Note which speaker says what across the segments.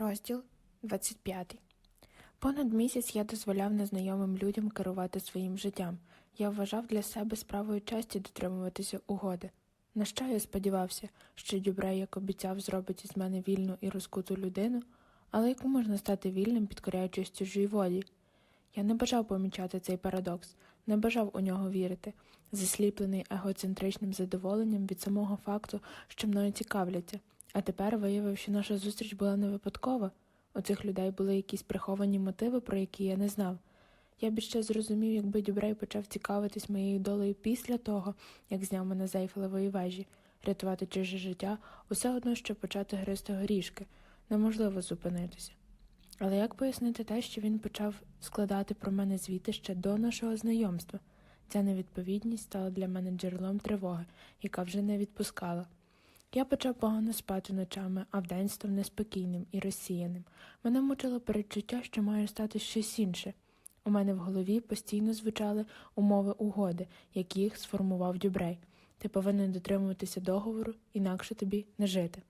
Speaker 1: Розділ 25. Понад місяць я дозволяв незнайомим людям керувати своїм життям. Я вважав для себе справою честі дотримуватися угоди. На що я сподівався, що Дюбрей, як обіцяв, зробить із мене вільну і розкуту людину, але яку можна стати вільним, підкоряючись чужій волі? Я не бажав помічати цей парадокс, не бажав у нього вірити, засліплений егоцентричним задоволенням від самого факту, що мною цікавляться. А тепер виявив, що наша зустріч була не випадкова. У цих людей були якісь приховані мотиви, про які я не знав. Я б ще зрозумів, якби Дюбрей почав цікавитись моєю долею після того, як зняв мене з Ейфелевої вежі. Рятувати чуже життя усе одно, що почати гризти горішки. Неможливо зупинитися. Але як пояснити те, що він почав складати про мене звіти ще до нашого знайомства? Ця невідповідність стала для мене джерелом тривоги, яка вже не відпускала. Я почав погано спати ночами, а вдень став неспокійним і розсіяним. Мене мучило передчуття, що має стати щось інше. У мене в голові постійно звучали умови угоди, які їх сформував Дюбрей. Ти повинен дотримуватися договору, інакше тобі не жити.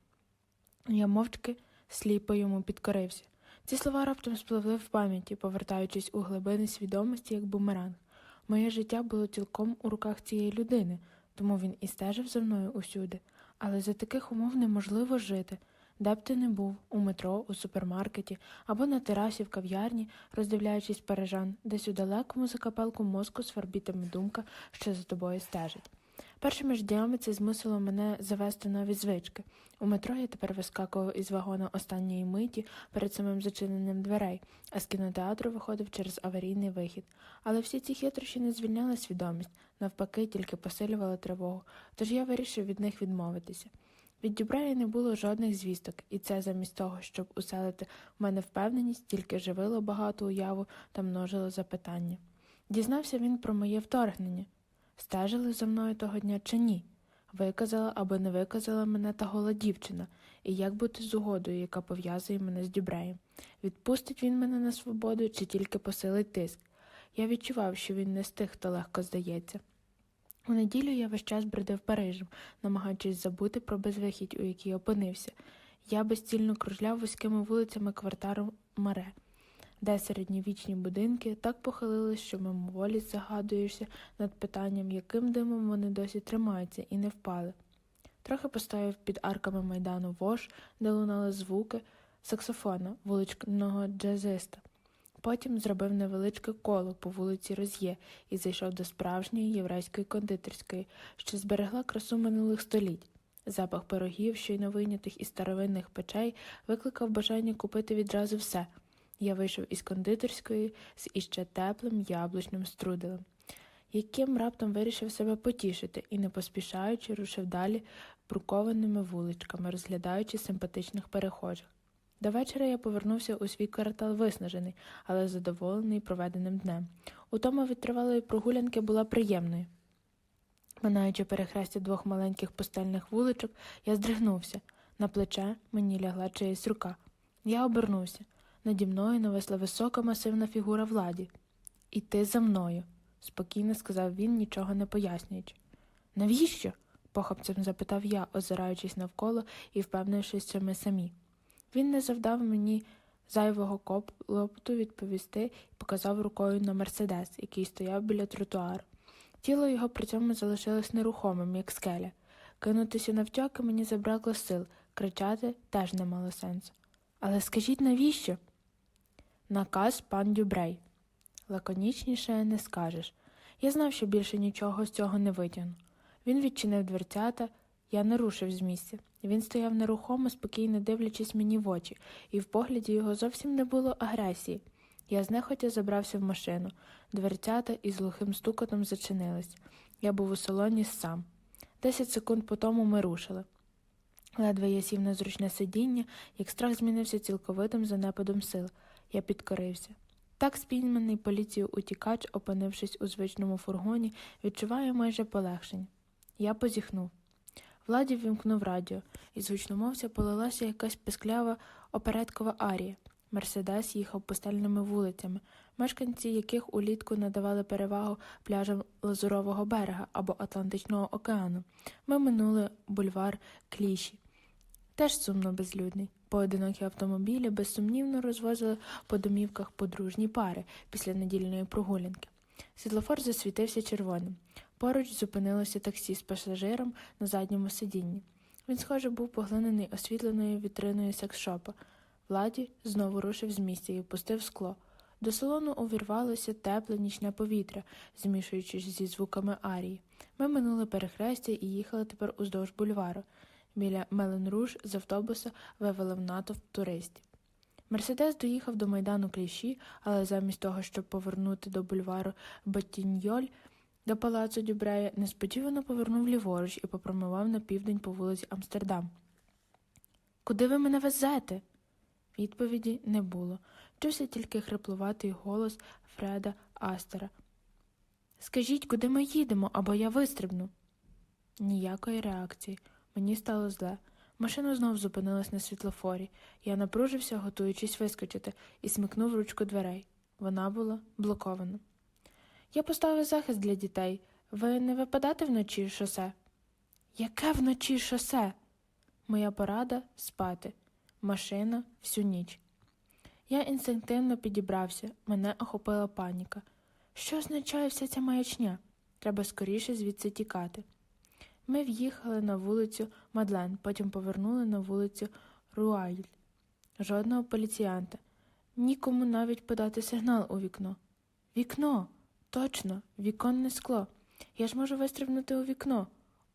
Speaker 1: Я мовчки сліпо йому підкорився. Ці слова раптом спливли в пам'яті, повертаючись у глибини свідомості, як бумеранг. Моє життя було цілком у руках цієї людини, тому він і стежив за мною усюди. Але за таких умов неможливо жити. Де б ти не був, у метро, у супермаркеті або на терасі в кав'ярні, роздивляючись парижан, десь у далекому закапелку мозку свербітиме думка, що за тобою стежить. Першими ж днями це змусило мене завести нові звички. У метро я тепер вискакував із вагона останньої миті перед самим зачиненням дверей, а з кінотеатру виходив через аварійний вихід. Але всі ці хитрощі не звільняли свідомість, навпаки, тільки посилювали тривогу, тож я вирішив від них відмовитися. Від Дюбрея не було жодних звісток, і це замість того, щоб уселити в мене впевненість, тільки живило багату уяву та множило запитання. Дізнався він про моє вторгнення. Стежили за мною того дня чи ні? Виказала або не виказала мене та гола дівчина, і як бути з угодою, яка пов'язує мене з Дюбреєм? Відпустить він мене на свободу чи тільки посилить тиск? Я відчував, що він не з тих, хто легко здається. У неділю я весь час бродив Парижем, намагаючись забути про безвихідь, у якій опинився. Я безцільно кружляв вузькими вулицями кварталу Маре, де середньовічні будинки так похилились, що мимоволі загадуєшся над питанням, яким димом вони досі тримаються, і не впали. Трохи поставив під арками майдану вож, де лунали звуки саксофона, вуличного джазиста. Потім зробив невеличке коло по вулиці Роз'є і зайшов до справжньої єврейської кондитерської, що зберегла красу минулих століть. Запах пирогів, щойно вийнятих із старовинних печей, викликав бажання купити відразу все. Я вийшов із кондитерської з іще теплим яблучним струделем, яким раптом вирішив себе потішити і, не поспішаючи, рушив далі брукованими вуличками, розглядаючи симпатичних перехожих. До вечора я повернувся у свій квартал виснажений, але задоволений проведеним днем. Утома від тривалої прогулянки була приємною. Минаючи перехрестя двох маленьких пустельних вуличок, я здригнувся. На плече мені лягла чиясь рука. Я обернувся. Наді мною нависла висока масивна фігура владі. І ти за мною, спокійно сказав він, нічого не пояснюючи. Навіщо? похапцем запитав я, озираючись навколо і впевнившись, що ми самі. Він не завдав мені зайвого клопоту відповісти і показав рукою на мерседес, який стояв біля тротуару. Тіло його при цьому залишилось нерухомим, як скеля. Кинутися навтьоки мені забракло сил, кричати теж не мало сенсу. Але скажіть, навіщо? Наказ пан Дюбрей. Лаконічніше не скажеш. Я знав, що більше нічого з цього не витягну. Він відчинив дверцята, я не рушив з місця. Він стояв нерухомо, спокійно дивлячись мені в очі, і в погляді його зовсім не було агресії. Я знехотя забрався в машину. Дверцята із глухим стукотом зачинились. Я був у салоні сам. Десять секунд по тому ми рушили. Ледве я сів на зручне сидіння, як страх змінився цілковитим занепадом сил. Я підкорився. Так спійманий поліцією утікач, опинившись у звичному фургоні, відчуває майже полегшення. Я позіхнув. Владі вімкнув радіо, і з гучномовця полилася якась писклява опереткова арія. Мерседес їхав пустельними вулицями, мешканці яких улітку надавали перевагу пляжам Лазурового берега або Атлантичного океану. Ми минули бульвар Кліші. Теж сумно безлюдний. Поодинокі автомобілі безсумнівно розвозили по домівках подружні пари після недільної прогулянки. Світлофор засвітився червоним. Поруч зупинилося таксі з пасажиром на задньому сидінні. Він, схоже, був поглинений освітленою вітриною секс-шопа. Владі знову рушив з місця і опустив скло. До салону увірвалося тепле нічне повітря, змішуючись зі звуками арії. Ми минули перехрестя і їхали тепер уздовж бульвару. Біля Меленруж з автобуса вивели в натовп туристів. Мерседес доїхав до майдану кліщі, але замість того, щоб повернути до бульвару Баттіньоль до палацу Дюбрея, несподівано повернув ліворуч і попрямував на південь по вулиці Амстердам. Куди ви мене везете? Відповіді не було. Чувся тільки хриплуватий голос Фреда Астера. Скажіть, куди ми їдемо, або я вистрибну. Ніякої реакції. Мені стало зле. Машина знов зупинилась на світлофорі. Я напружився, готуючись вискочити, і смикнув ручку дверей. Вона була блокована. Я поставив захист для дітей. Ви не випадате вночі шосе? Яке вночі шосе? Моя порада спати. Машина всю ніч. Я інстинктивно підібрався, мене охопила паніка. Що означає вся ця маячня? Треба скоріше звідси тікати. Ми в'їхали на вулицю Мадлен, потім повернули на вулицю Руайль. Жодного поліціянта. Нікому навіть подати сигнал у вікно. Вікно! Точно, віконне скло. Я ж можу вистрибнути у вікно.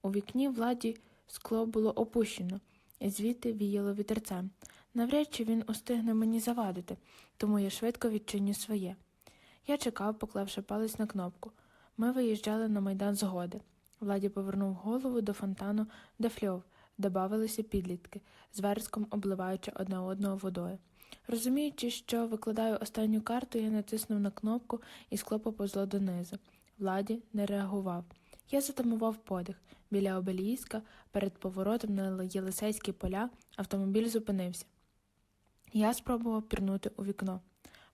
Speaker 1: У вікні владі скло було опущено, і звідти віяло вітерцем. Навряд чи він устигне мені завадити, тому я швидко відчиню своє. Я чекав, поклавши палець на кнопку. Ми виїжджали на майдан згоди. Владі повернув голову до фонтану Дефльов, де бавилися підлітки, з вереском обливаючи одне одного водою. Розуміючи, що викладаю останню карту, я натиснув на кнопку і скло поповзло донизу. Владі не реагував. Я затамував подих. Біля обеліска, перед поворотом на Єлисейські поля, автомобіль зупинився. Я спробував пірнути у вікно.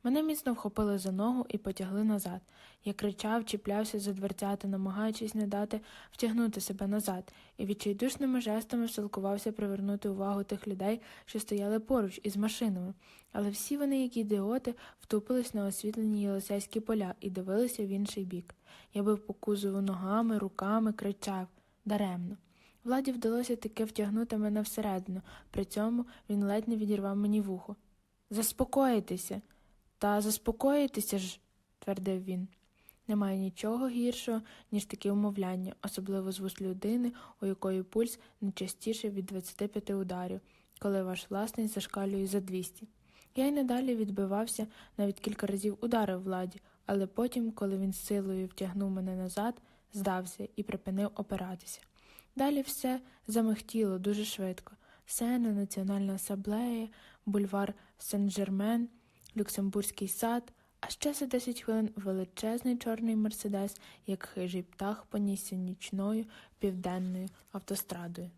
Speaker 1: Мене міцно вхопили за ногу і потягли назад. Я кричав, чіплявся за дверцята, намагаючись не дати втягнути себе назад, і відчайдушними жестами силкувався привернути увагу тих людей, що стояли поруч із машинами. Але всі вони, як ідіоти, втупились на освітлені єлисейські поля і дивилися в інший бік. Я бив по кузову ногами, руками, кричав даремно. Владі вдалося таки втягнути мене всередину, при цьому він ледь не відірвав мені вухо. Заспокоїтеся. Та заспокоїтеся ж, твердив він. Немає нічого гіршого, ніж такі умовляння, особливо з вуст людини, у якої пульс не частіше від 25 ударів, коли ваш власний зашкалює за 200. Я й надалі відбивався, навіть кілька разів ударив владі, але потім, коли він силою втягнув мене назад, здався і припинив опиратися. Далі все замихтіло дуже швидко. Сена, Національна асамблея, бульвар Сен-Жермен, Люксембурзький сад, а ще за 10 хвилин величезний чорний мерседес, як хижий птах понісся нічною південною автострадою.